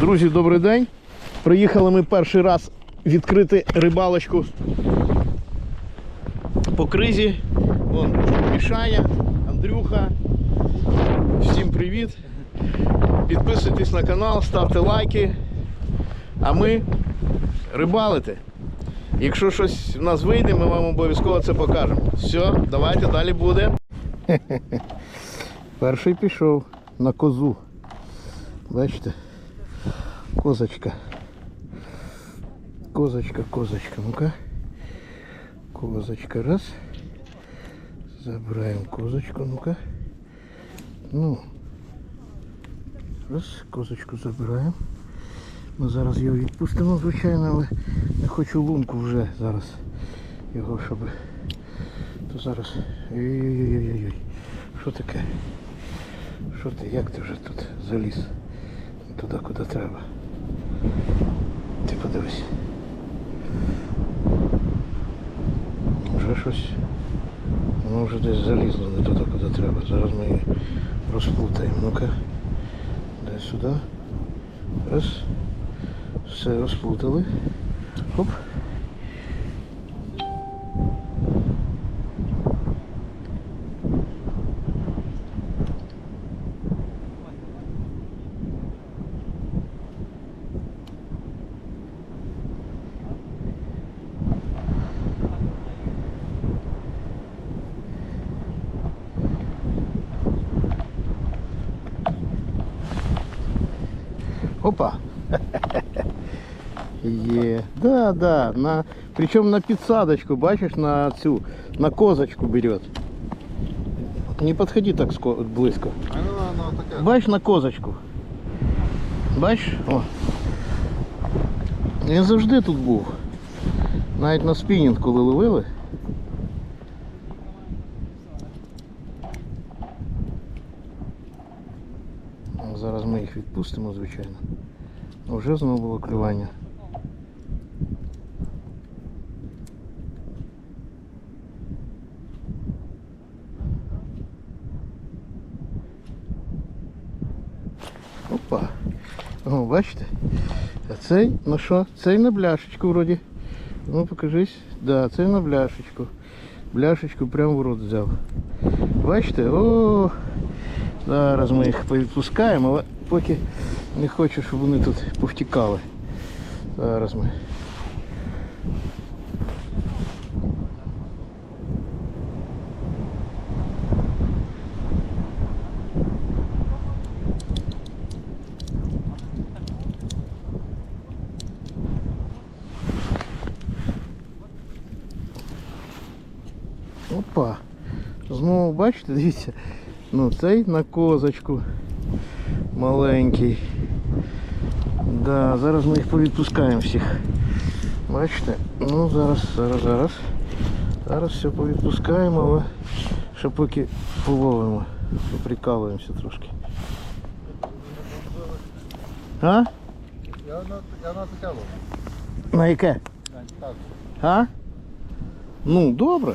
Друзі, добрий день. Приїхали ми перший раз відкрити рибалочку по кризі. Вон Мішаня, Андрюха. Всім привіт. Підписуйтесь на канал, ставте лайки. А ми рибалити. Якщо щось в нас вийде, ми вам обов'язково це покажемо. Все, давайте далі буде. Перший пішов на козу. Бачите? Козочка. Козочка, козочка. Ну-ка. Козочка. Раз. Забираємо козочку. Ну-ка. Ну. Раз, козочку забираємо. Ми зараз його відпустимо, звичайно, але не хочу лунку вже зараз його, щоб. То зараз. Ой-ой-ой-ой. Що таке? Що ти? Як ти вже тут заліз? Туди, куди треба. Ти подивись. Вже щось. Воно вже десь залізло не туди, куди треба. Зараз ми її розплутаємо. Ну-ка. Дай сюди. Раз. Все розплутали. Хоп. Да, да. На... Причем на підсадочку, бачиш, на цю, на козочку берет. Не подходи так ско- близько. А ну, воно таке. Бачиш на козочку. Бачиш? О. Він завжди тут був. Навіть на спінінг, коли ловили. Зараз ми їх відпустимо, звичайно. А Вже знову було клювання. Опа. О, бачите? А цей, ну що, цей на бляшечку вроді. Ну покажись. Да, цей на бляшечку. Бляшечку прямо в рот взяв. Бачите? О, зараз ми їх повідпускаємо, але поки не хочу, щоб вони тут повтікали. Зараз ми. Опа. Знову бачите, дивіться. Ну цей на козочку маленький. Да, зараз ми їх повідпускаємо всіх. Бачите? Ну зараз, зараз, зараз. Зараз все повідпускаємо, але ще поки половимо. Поприкалуємося трошки. А? Я на, я на таке ловлю. На яке? А? Ну, добре.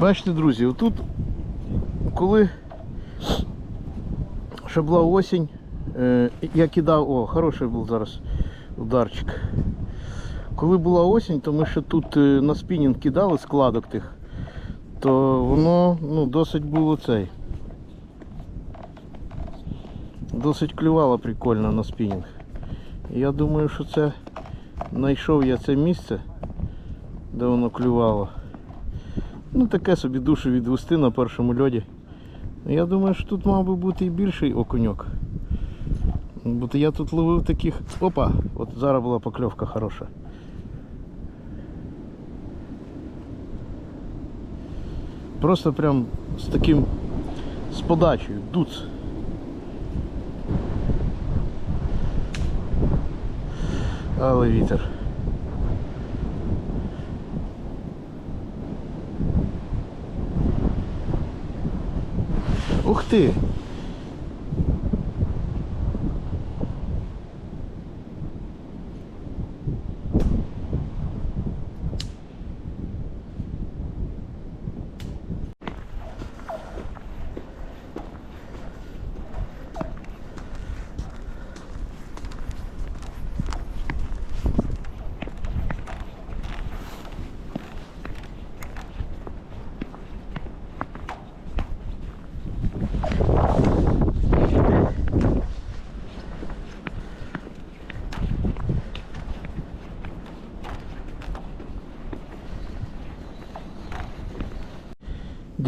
Бачите, друзі, отут, коли ще була осінь, е, я кидав, о, хороший був зараз ударчик. Коли була осінь, то ми ще тут е, на спінінг кидали складок тих то воно ну, досить було цей. Досить клювало прикольно на спінінг. Я думаю, що це знайшов я це місце, де воно клювало. Ну таке собі душу відвести на першому льоді. Я думаю, що тут мав би бути і більший окуньок. Бо то я тут ловив таких. Опа! От зараз була покльовка хороша. Просто прям з таким з подачею, дуц. Але вітер. Ух ти!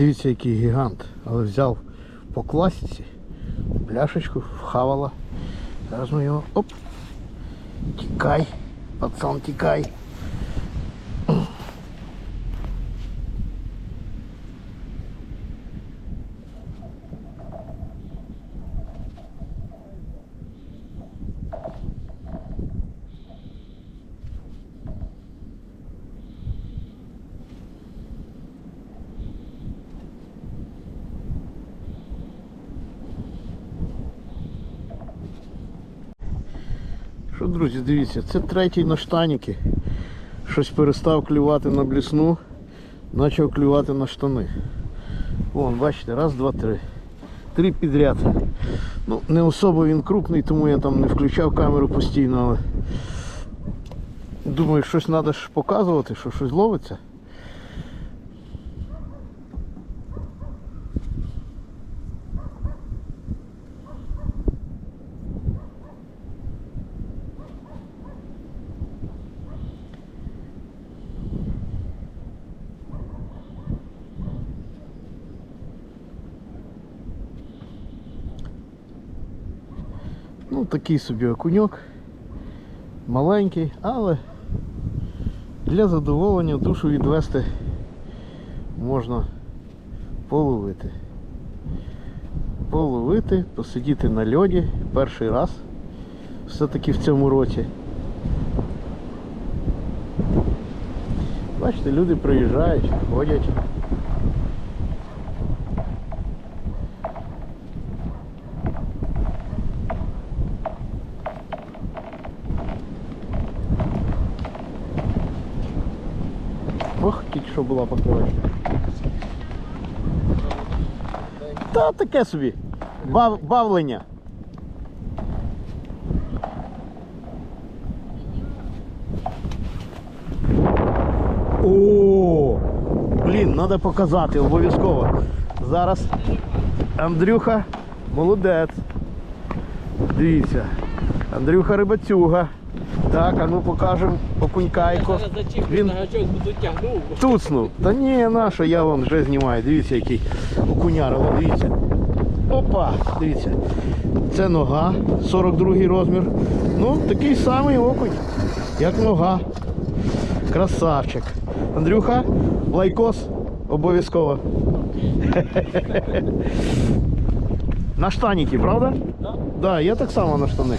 Дивіться, який гігант. Але взяв по класиці, пляшечку вхавала. Зараз ми його. Оп! Тікай, пацан, тікай. Що, друзі, дивіться, це третій на штаніки. Щось перестав клювати на блісну, почав клювати на штани. Вон, бачите, раз, два, три. Три підряд. Ну, не особо він крупний, тому я там не включав камеру постійно, але думаю, щось треба ж показувати, що щось ловиться. Ну, такий собі окуньок. Маленький, але для задоволення душу відвести можна половити. Половити, посидіти на льоді перший раз. Все-таки в цьому році. Бачите, люди приїжджають, ходять. Ох, тільки що була покльовочка. Та таке собі. Бав, бавлення. О, блін, треба показати обов'язково. Зараз Андрюха молодець. Дивіться. Андрюха рибацюга. Так, а ну покажемо окунькайко. Він-. Туцнув. Та ні, наша, я вам вже знімаю. Дивіться, який окуняр. О, дивіться. Опа, дивіться. Це нога, 42 розмір. Ну, такий самий окунь, як нога. Красавчик. Андрюха, лайкос обов'язково. На штаніки, правда? Так. Да, я так само на штани.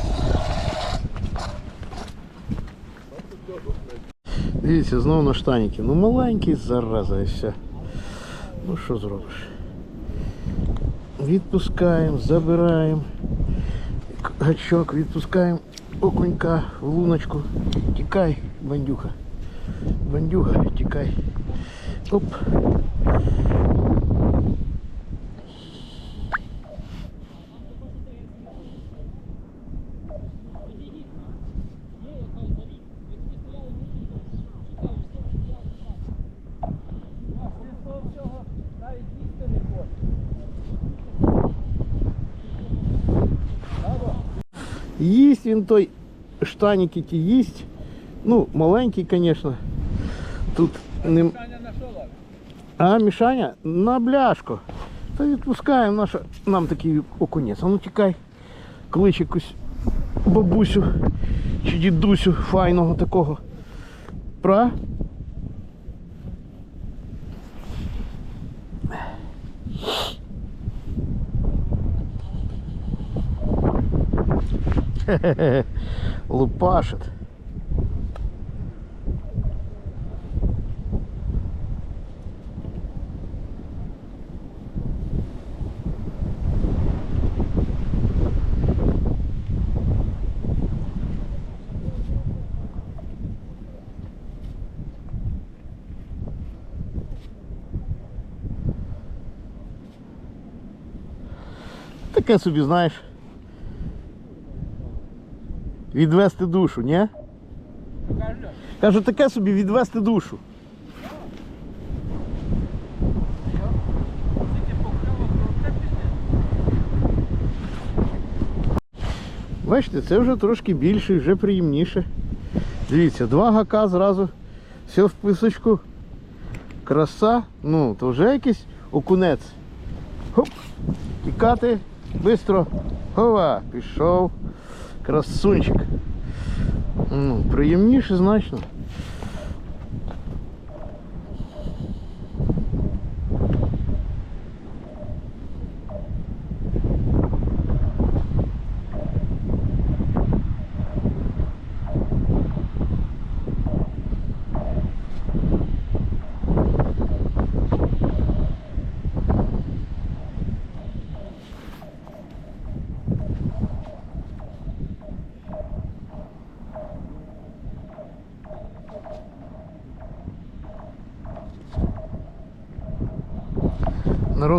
Дивіться, знову на штаніки. Ну маленький зараза і все. Ну що зробиш? Відпускаємо, забираємо гачок, відпускаємо окунька в луночку. Тікай, бандюха. Бандюга, тікай. Оп. Їсть він той штаніки який їсть. Ну, маленький, звісно. Тут не? А, Мішаня, на бляшку. Та відпускаємо наша. Нам такий окунець. А ну тікай. Клич якусь бабусю чи дідусю файного такого. Пра? Лупашит. Таке собі, знаєш. Відвести душу, ні? Кажу, таке собі відвести душу. Бачите, це вже трошки більше, вже приємніше. Дивіться, два гака зразу, все в писочку. Краса, ну, то вже якийсь окунець. Хоп. Тікати. Бистро. Хова. Пішов. Красунчик. Ну, приємніше значно.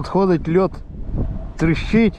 Народ ходить, льот тріщить.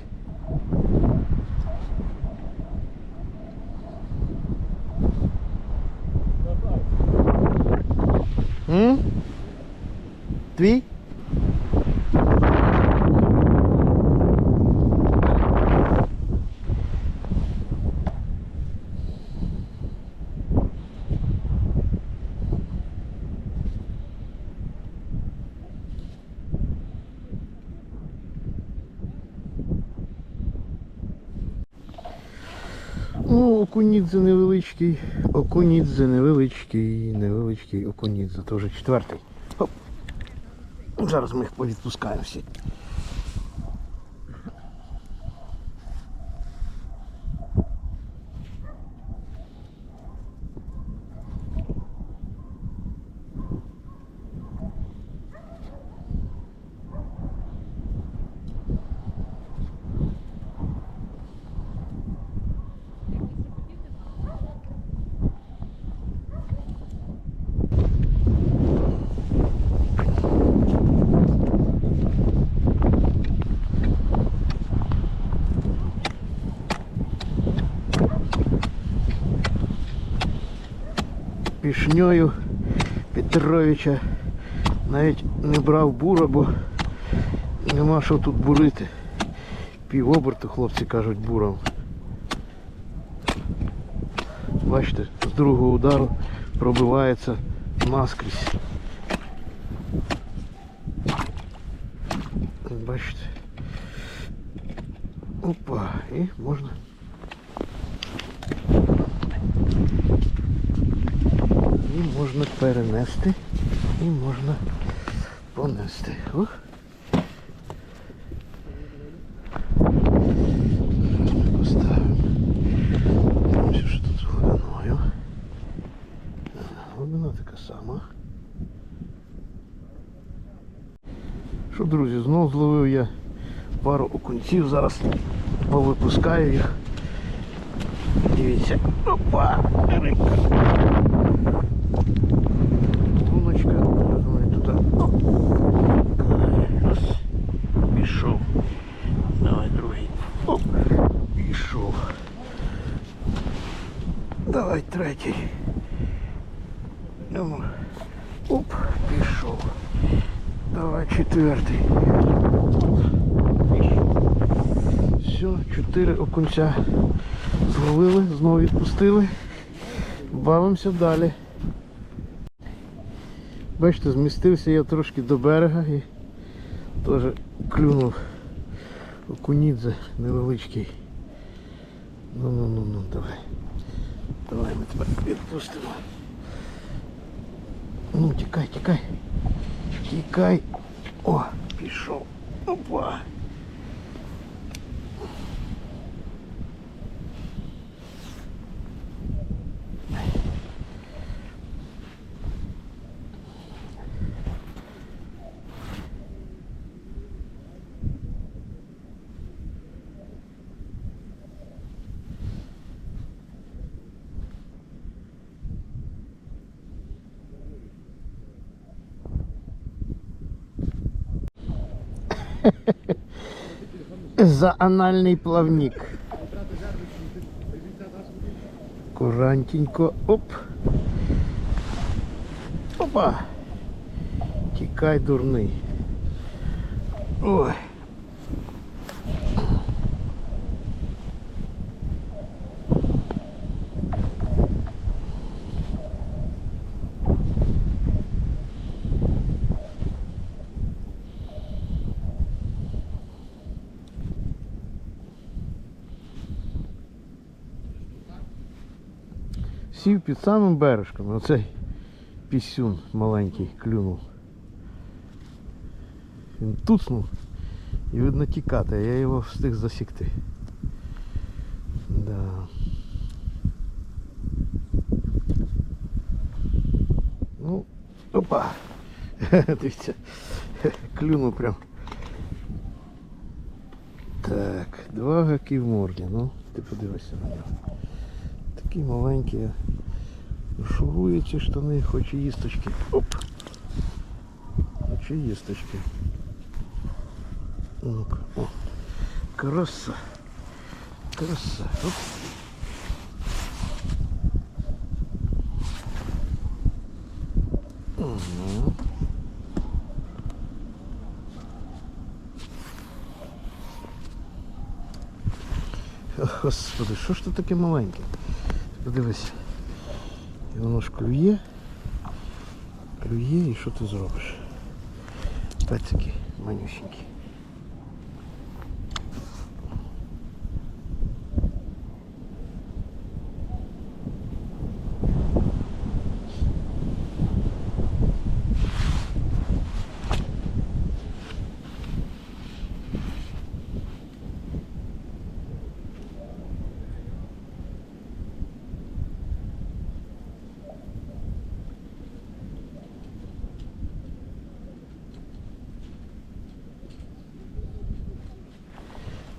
Окунідзе невеличкий, окунідзе невеличкий, невеличкий окунідзе, то вже четвертий. Оп. Зараз ми їх повідпускаємо всі. Пішньою Петровича навіть не брав бура, бо нема що тут бурити. Півоберту хлопці кажуть буром. Бачите, з другого удару пробивається наскрізь. Бачите. Опа, і можна. І можна перенести, і можна понести. Ух. Що друзі, знов зловив я пару окунців, зараз повипускаю їх. Дивіться. Опа! Рибка. Луночка, думаю, туди. Раз. Пішов. Давай другий. Оп. Пішов. Давай третій. Ну. Оп, пішов. Давай четвертий. Пішов. Все, чотири окунця зловили, знову відпустили. Бавимося далі. Бачите, змістився я трошки до берега і теж клюнув окунідзе невеличкий. Ну ну ну ну давай. Давай ми тебе відпустимо. Ну тікай, тікай. Тікай. О, пішов. Опа. За анальний плавник. Аккуратненько. Оп. Опа. Тікай, дурний. Ой. Під самим бережком. Оцей пісюн маленький клюнув. Він туцнув і видно тікати, а я його встиг засікти. Да. Ну, опа. Дивіться, клюнув прям. Так, два гаки в морді, ну, ти подивися на нього. Такі маленькі. Шурує ці штани, хоче їсточки. Оп. Хоче їсточки. Ну-ка. О. Краса. Краса. Оп. Угу. О, Господи, що ж ти таке маленьке? Подивись. І воно ж клює. Клює і що ти зробиш? Пецики манюсенькі.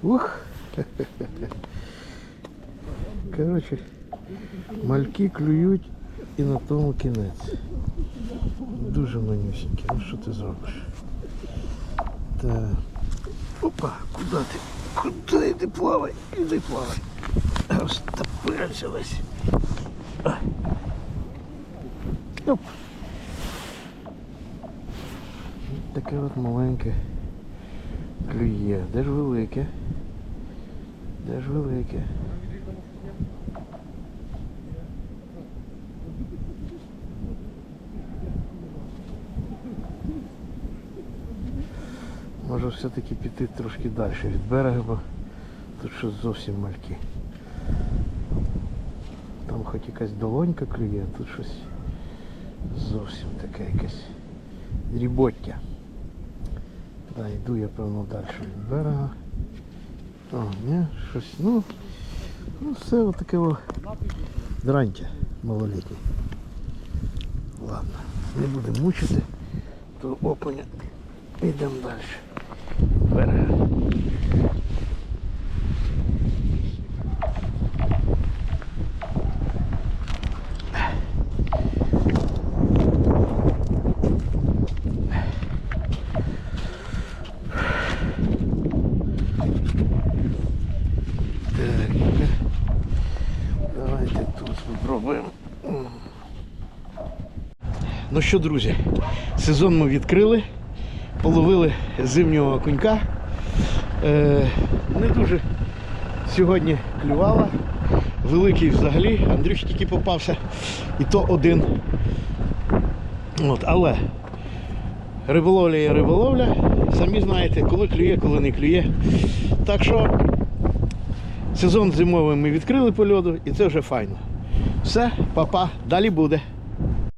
Ух! Коротше, мальки клюють і на тому кінець. Дуже манюсенькі. Ну що ти зробиш? Так. Опа, куди ти? Куди йди плавай? Іди плавай. Розтопирився Оп. Таке от маленьке клює. Де ж велике? Де ж велике? Може все-таки піти трошки далі від берега, бо тут щось зовсім мальки. Там хоч якась долонька клює, а тут щось зовсім таке якесь дрібоття. Да, йду я певно далі від берега. О, ні, щось, ну, ну все отаке о дрантя малолітнє. Ладно, не будемо мучити, то окуня. Йдемо далі. Берега. Так, ну-ка. Тут спробуємо. Ну що, друзі, сезон ми відкрили, половили зимнього конька. Е, не дуже сьогодні клювала. Великий взагалі, Андрюш тільки попався. І то один. От, але риболовля є риболовля. Самі знаєте, коли клює, коли не клює. Так що Сезон зимовий ми відкрили по льоду і це вже файно. Все, папа, далі буде.